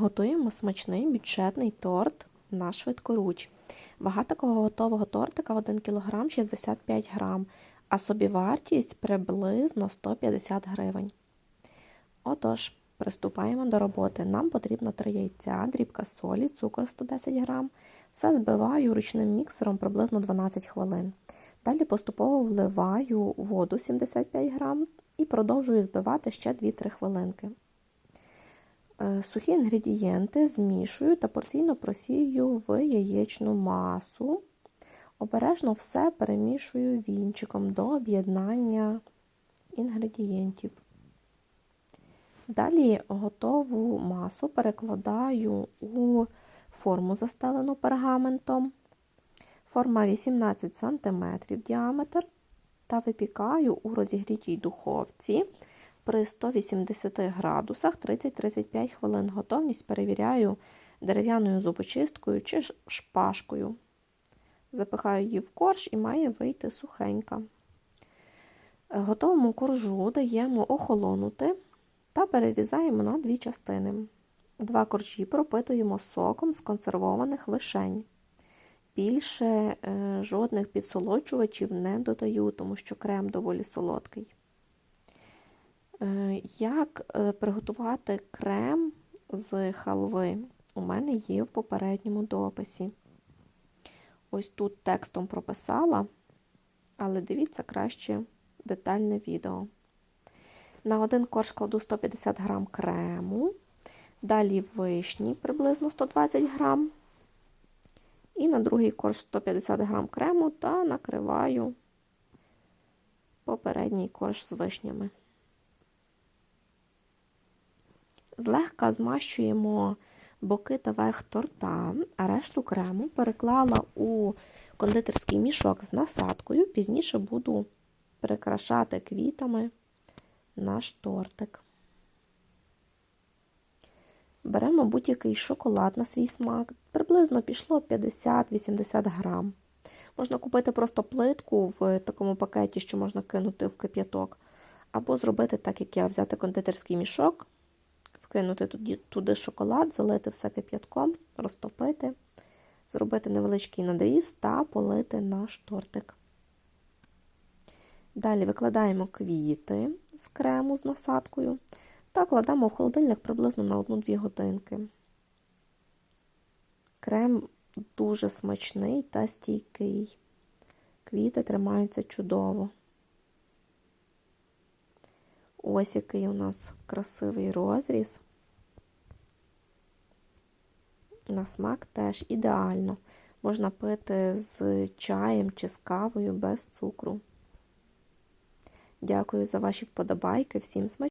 Готуємо смачний бюджетний торт на швидкоруч. Вага такого готового тортика 1 кг 65 г, а собівартість приблизно 150 гривень. Отож, приступаємо до роботи. Нам потрібно 3 яйця, дрібка солі, цукор 110 г. Все збиваю ручним міксером приблизно 12 хвилин. Далі поступово вливаю воду 75 г і продовжую збивати ще 2-3 хвилинки. Е, Сухі інгредієнти змішую та порційно просію в яєчну масу. Обережно все перемішую вінчиком до об'єднання інгредієнтів. Далі готову масу перекладаю у форму, застелену пергаментом. Форма 18 см діаметр та випікаю у розігрітій духовці при 180 градусах 30-35 хвилин. Готовність перевіряю дерев'яною зубочисткою чи шпажкою. Запихаю її в корж і має вийти сухенька. Готовому коржу даємо охолонути та перерізаємо на дві частини. Два коржі пропитуємо соком з консервованих вишень. Більше е, жодних підсолоджувачів не додаю, тому що крем доволі солодкий. Е, як е, приготувати крем з халви? У мене є в попередньому дописі. Ось тут текстом прописала, але дивіться краще детальне відео. На один корж кладу 150 г крему, далі вишні приблизно 120 г. І на другий корж 150 г крему та накриваю попередній корж з вишнями. Злегка змащуємо боки та верх торта, а решту крему переклала у кондитерський мішок з насадкою, пізніше буду прикрашати квітами наш тортик. Беремо будь-який шоколад на свій смак. Приблизно пішло 50-80 грам. Можна купити просто плитку в такому пакеті, що можна кинути в кип'яток. Або зробити так, як я, взяти кондитерський мішок, вкинути туди шоколад, залити все кип'ятком, розтопити, зробити невеличкий надріз та полити наш тортик. Далі викладаємо квіти з крему з насадкою та кладемо в холодильник приблизно на 1-2 годинки. Крем дуже смачний та стійкий. Квіти тримаються чудово. Ось який у нас красивий розріз. На смак теж ідеально. Можна пити з чаєм чи з кавою без цукру. Дякую за ваші вподобайки. Всім смачного!